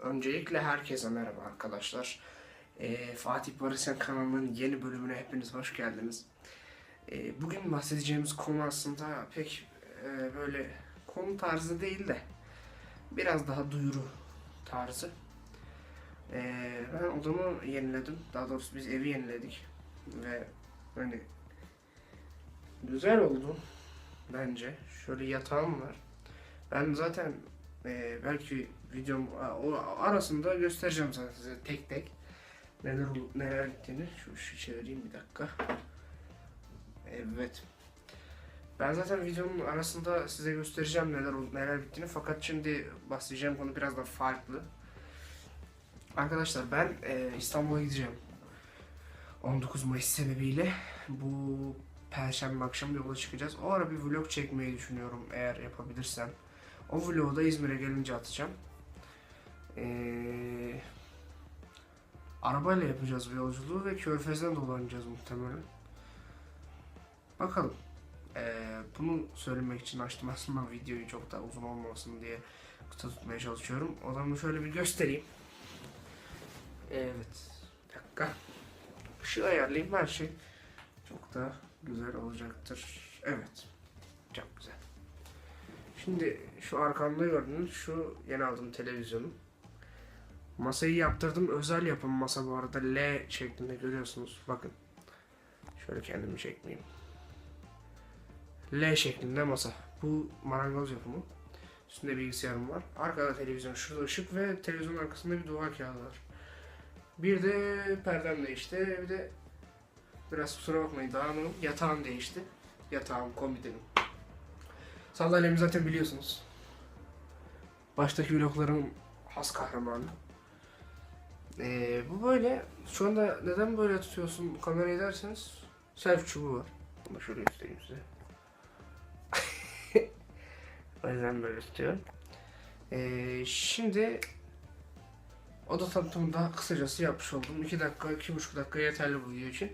Öncelikle herkese merhaba arkadaşlar. Ee, Fatih Barışan kanalının yeni bölümüne hepiniz hoş geldiniz. Ee, bugün bahsedeceğimiz konu aslında pek e, böyle konu tarzı değil de biraz daha duyuru tarzı. Ee, ben odamı yeniledim. Daha doğrusu biz evi yeniledik. Ve hani güzel oldu bence. Şöyle yatağım var. Ben zaten e, belki videom o arasında göstereceğim zaten size tek tek neler olup neler gittiğini. Şu, şu çevireyim bir dakika. Evet. Ben zaten videonun arasında size göstereceğim neler olup neler bittiğini fakat şimdi bahsedeceğim konu biraz da farklı. Arkadaşlar ben e, İstanbul'a gideceğim. 19 Mayıs sebebiyle bu Perşembe akşam yola çıkacağız. O ara bir vlog çekmeyi düşünüyorum eğer yapabilirsem. O vlogu da İzmir'e gelince atacağım. Ee, arabayla yapacağız bu yolculuğu ve Körfez'den dolanacağız muhtemelen. Bakalım. Ee, bunu söylemek için açtım aslında videoyu çok da uzun olmasın diye kısa tutmaya çalışıyorum. Odamı şöyle bir göstereyim. Evet. Bir dakika. Işığı ayarlayayım her şey. Çok da güzel olacaktır. Evet. Çok güzel. Şimdi şu arkamda gördüğünüz şu yeni aldığım televizyonum. Masayı yaptırdım. Özel yapım masa bu arada. L şeklinde görüyorsunuz. Bakın. Şöyle kendimi çekmeyeyim. L şeklinde masa. Bu marangoz yapımı. Üstünde bilgisayarım var. Arkada televizyon. Şurada ışık ve televizyonun arkasında bir duvar kağıdı var. Bir de perdem değişti. Bir de biraz kusura bakmayın dağınığım. Yatağım değişti. Yatağım, komodinim. Sandalyemi zaten biliyorsunuz. Baştaki vlogların has kahramanı. Ee, bu böyle. Şu anda neden böyle tutuyorsun kamerayı derseniz selfie çubuğu var. Bunu şöyle göstereyim size. o yüzden böyle tutuyorum. Ee, şimdi oda tanıtımını daha kısacası yapmış oldum. 2 dakika, 2,5 dakika yeterli bu video için.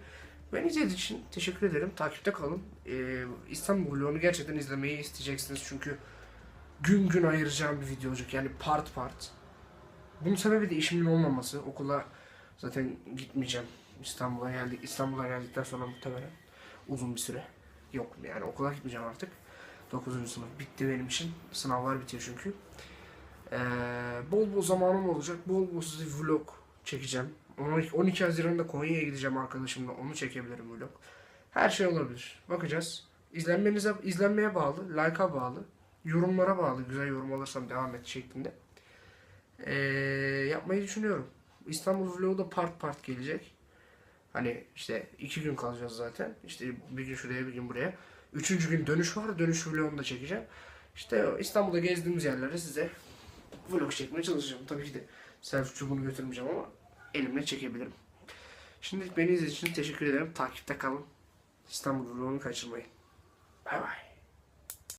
Ben izlediğiniz için teşekkür ederim. Takipte kalın. Ee, İstanbul vlogunu gerçekten izlemeyi isteyeceksiniz çünkü gün gün ayıracağım bir video olacak. Yani part part. Bunun sebebi de işimin olmaması. Okula zaten gitmeyeceğim. İstanbul'a geldik. İstanbul'a geldikten sonra muhtemelen uzun bir süre. Yok yani okula gitmeyeceğim artık. 9. sınıf bitti benim için. Sınavlar bitiyor çünkü. Ee, bol bol zamanım olacak. Bol bol size vlog çekeceğim. 12, 12 Haziran'da Konya'ya gideceğim arkadaşımla. Onu çekebilirim vlog. Her şey olabilir. Bakacağız. İzlenmenize, izlenmeye bağlı, like'a bağlı, yorumlara bağlı. Güzel yorum alırsam devam et şeklinde. Ee, yapmayı düşünüyorum. İstanbul vlogu da part part gelecek. Hani işte iki gün kalacağız zaten. İşte bir gün şuraya bir gün buraya. Üçüncü gün dönüş var. Dönüş vlogunu da çekeceğim. İşte İstanbul'da gezdiğimiz yerlere size vlog çekmeye çalışacağım. Tabii ki de selfie çubuğunu götürmeyeceğim ama elimle çekebilirim. Şimdi beni izlediğiniz için teşekkür ederim. Takipte kalın. İstanbul vlogunu kaçırmayın. Bay bay.